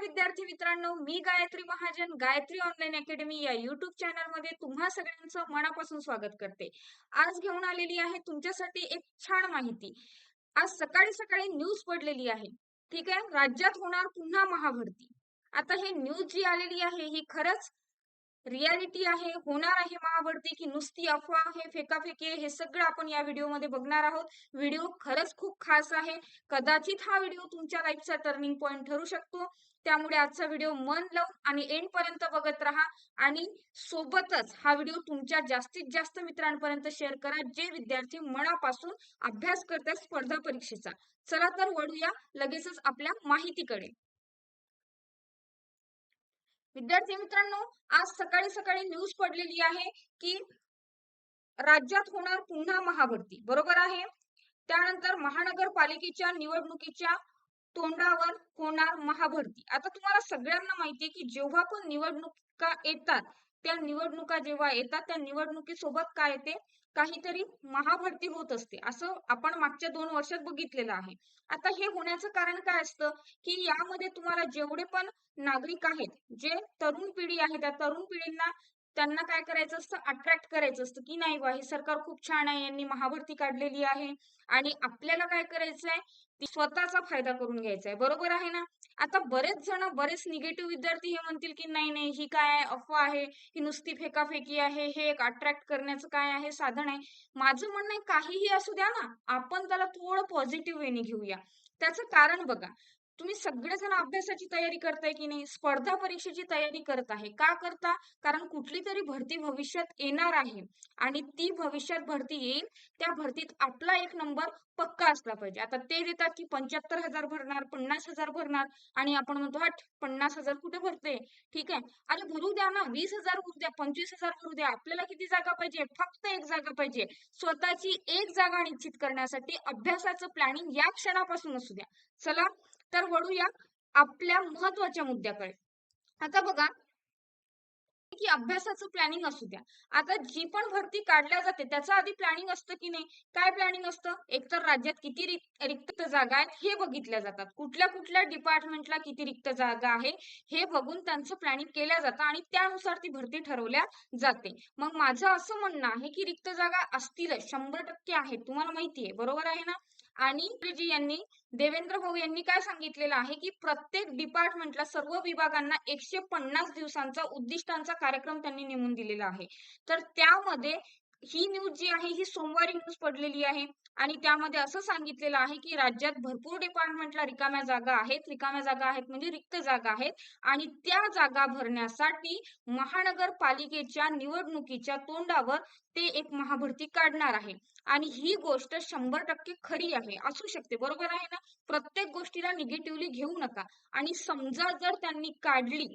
विद्यार्थी मित्रांनो मी गायत्री महाजन गायत्री ऑनलाईन अकॅडमी या युट्यूब चॅनलमध्ये तुम्हा सगळ्यांचं मनापासून स्वागत करते. आज घेऊन आलेली आहे तुमच्यासाठी एक छान माहिती. आज सकाळी सकाळी न्यूज पडलेली आहे. ठीक आहे? राज्यात होणार पुन्हा महाभरती. आता हे न्यूज जी आलेली आहे ही खरंच रियालिटी आहे होणार आहे महाभरती की नुसती अफवा आहे फेकाफेकी आहे हे सगळं आपण या व्हिडिओमध्ये बघणार आहोत. व्हिडिओ खरंच खूप खास आहे. कदाचित हा व्हिडिओ तुमच्या लाईफचा टर्निंग पॉईंट ठरू शकतो. त्यामुळे आजचा व्हिडिओ मन लावून आणि एंड पर्यंत बघत राहा आणि सोबतच हा व्हिडिओ तुमच्या जास्तीत जास्त मित्रांपर्यंत शेअर करा जे विद्यार्थी मनापासून अभ्यास करतात स्पर्धा परीक्षेचा. चला तर वळूया लगेचच आपल्या माहितीकडे. विद्यार्थी मित्रांनो आज सकाळी सकाळी न्यूज पडलेली आहे की राज्यात होणार पुन्हा महाभरती. बरोबर आहे? त्यानंतर महानगरपालिकेच्या निवडणुकीच्या तोंडावर होणार महाभरती. आता तुम्हाला सगळ्यांना माहिती आहे की जेव्हा पण निवडणुका येतात त्या निवडणुका जेव्हा येतात त्या निवडणुकीसोबत काय येते? काहीतरी महाभरती होत असते. असं आपण मागच्या दोन वर्षात बघितलेलं आहे. आता हे होण्याचं कारण काय असतं? की यामध्ये तुम्हाला जेवढे पण नागरिक आहेत जे तरुण पिढी आहे त्या तरुण पिढींना त्यांना काय करायचं असतं? अट्रॅक्ट करायचं असतं की नाही बा हे सरकार खूप छान आहे यांनी महाभरती काढलेली आहे आणि आपल्याला काय करायचंय? स्वतःचा फायदा करून घ्यायचा आहे बरोबर आहे ना? आता बरेच जण बरेच निगेटिव्ह विद्यार्थी हे म्हणतील की नाही नाही ही काय अफवा आहे? ही नुसती फेकाफेकी आहे? हे एक अट्रॅक्ट करण्याचं काय आहे? साधन आहे? माझं म्हणणं आहे काहीही असू द्या ना आपण त्याला थोडं पॉझिटिव्ह वेने घेऊया. त्याचं कारण बघा तुम्ही सगळेजण अभ्यासाची तयारी करताय की नाही? स्पर्धा परीक्षेची तयारी करत आहे. का करता? कारण कुठली तरी भरती भविष्यात येणार आहे. आणि ती भविष्यात भरती येईल त्या भरतीत आपला एक नंबर पक्का असला पाहिजे. आता ते देतात की पंच्याहत्तर हजार भरणार पन्नास हजार भरणार आणि आपण म्हणतो हट पन्नास हजार कुठे भरते? ठीक आहे. अरे भरू द्या ना वीस हजार भरू द्या पंचवीस हजार भरू द्या. आपल्याला किती जागा पाहिजे? फक्त एक जागा पाहिजे. स्वतःची एक जागा निश्चित करण्यासाठी अभ्यासाचं प्लॅनिंग या क्षणापासून असू द्या. चला तर वळूया आपल्या महत्त्वाच्या मुद्द्याकडे. आता बघा की अभ्यासाचं प्लॅनिंग असू द्या. आता जी पण भरती काढल्या जाते त्याचं आधी प्लॅनिंग असतं की नाही? काय प्लॅनिंग असतं? एकतर राज्यात किती रिक्त जागा आहेत हे बघितल्या जातात. कुठल्या कुठल्या डिपार्टमेंटला किती रिक्त जागा आहे हे बघून त्यांचं प्लॅनिंग केल्या जातं आणि त्यानुसार ती भरती ठरवल्या जाते. मग माझं असं म्हणणं आहे की रिक्त जागा असतीलच शंभर टक्के आहे तुम्हाला माहिती आहे बरोबर आहे ना? आणि जी यांनी देवेंद्र भाऊ यांनी काय सांगितलेलं आहे की प्रत्येक डिपार्टमेंटला सर्व विभागांना एकशे पन्नास दिवसांचा उद्दिष्टांचा कार्यक्रम त्यांनी नेमून दिलेला आहे. तर त्यामध्ये ही न्यूज जी आहे ही सोमवारी न्यूज पडलेली आहे. आणि त्यामध्ये असं सांगितलेलं आहे की राज्यात भरपूर डिपार्टमेंटला रिकाम्या जागा आहेत. रिकाम्या जागा आहेत म्हणजे रिक्त जागा आहेत. आणि त्या जागा भरण्यासाठी महानगरपालिकेच्या निवडणुकीच्या तोंडावर ते एक महाभरती काढणार आहे. आणि ही गोष्ट शंभर टक्के खरी आहे. असू शकते. बरोबर आहे ना? प्रत्येक गोष्टीला निगेटिव्हली घेऊ नका. आणि समजा जर त्यांनी काढली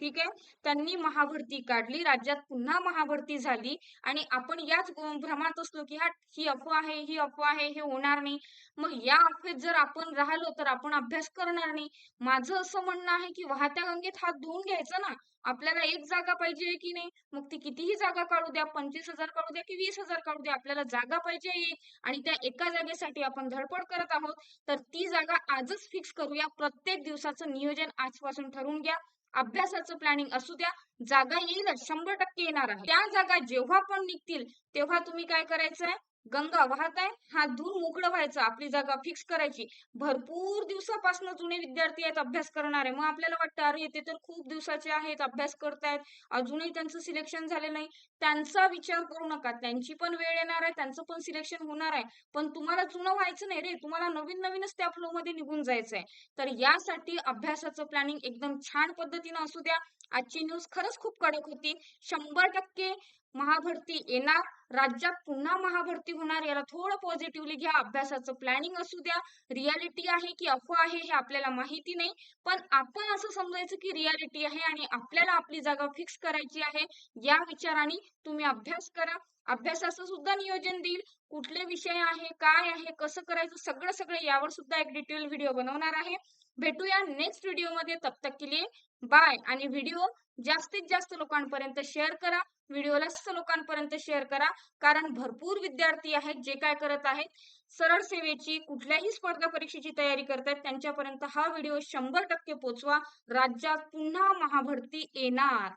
ठीक आहे? त्यांनी महाभरती काढली राज्यात पुन्हा महाभरती झाली आणि आपण याच भ्रमात असलो की हा ही अफवा आहे ही अफवा आहे हे होणार नाही. मग या अफवेत जर आपण राहिलो तर आपण अभ्यास करणार नाही. माझं असं म्हणणं आहे की वाहत्या गंगेत हात धुवून घ्यायचा ना आपल्याला एक जागा पाहिजे की नाही? मग ती कितीही जागा काढू द्या पंचवीस हजार काढू द्या की वीस हजार काढू द्या आपल्याला जागा पाहिजे एक आणि त्या एका जागेसाठी आपण धडपड करत आहोत तर ती जागा आजच फिक्स करूया. प्रत्येक दिवसाचं नियोजन आजपासून ठरवून घ्या. अभ्यासाचं प्लॅनिंग असू द्या जागा येईलच शंभर टक्के येणार आहे. त्या जागा जेव्हा पण निघतील तेव्हा तुम्ही काय करायचंय? गंगा वाहत आहे हा धूर मोकळं व्हायचं आपली जागा फिक्स करायची. भरपूर दिवसापासून जुने विद्यार्थी आहेत अभ्यास करणारे. मग आपल्याला वाटतं अरे ते तर खूप दिवसाचे आहेत अभ्यास करतायत. अजूनही त्यांचं सिलेक्शन झालं नाही. त्यांचा विचार करू नका. त्यांची पण वेळ येणार आहे त्यांचं पण सिलेक्शन होणार आहे. पण तुम्हाला जुनं व्हायचं नाही रे. तुम्हाला नवीन नवीनच त्या फ्लो मध्ये निघून जायचं आहे तर यासाठी अभ्यासाचं प्लॅनिंग एकदम छान पद्धतीनं असू द्या. आजची न्यूज खरंच खूप कडक होती. शंभर टक्के महाभरती येणार. राज्यात पुन्हा महाभरती होणार. याला थोडं पॉझिटिव्हली घ्या. अभ्यासाचं प्लॅनिंग असू द्या. रियालिटी आहे की अफवा आहे हे आपल्याला माहिती नाही. पण आपण असं समजायचं की रियालिटी आहे आणि आपल्याला आपली जागा फिक्स करायची आहे या विचाराने तुम्ही अभ्यास करा. अभ्यासाचं सुद्धा नियोजन देईल. कुठले विषय आहे काय आहे कसं करायचं सगळं सगळं यावर सुद्धा एक डिटेल व्हिडिओ बनवणार आहे. भेटूया नेक्स्ट व्हिडिओमध्ये. तब तक के लिए बाय आणि व्हिडिओ जास्तीत जास्त लोकांपर्यंत शेअर करा. व्हिडिओला जास्त लोकांपर्यंत शेअर करा. कारण भरपूर विद्यार्थी आहेत जे काय करत आहेत सरळ सेवेची कुठल्याही स्पर्धा परीक्षेची तयारी करतायत त्यांच्यापर्यंत हा व्हिडिओ शंभर टक्के पोचवा. राज्यात पुन्हा महाभरती येणार.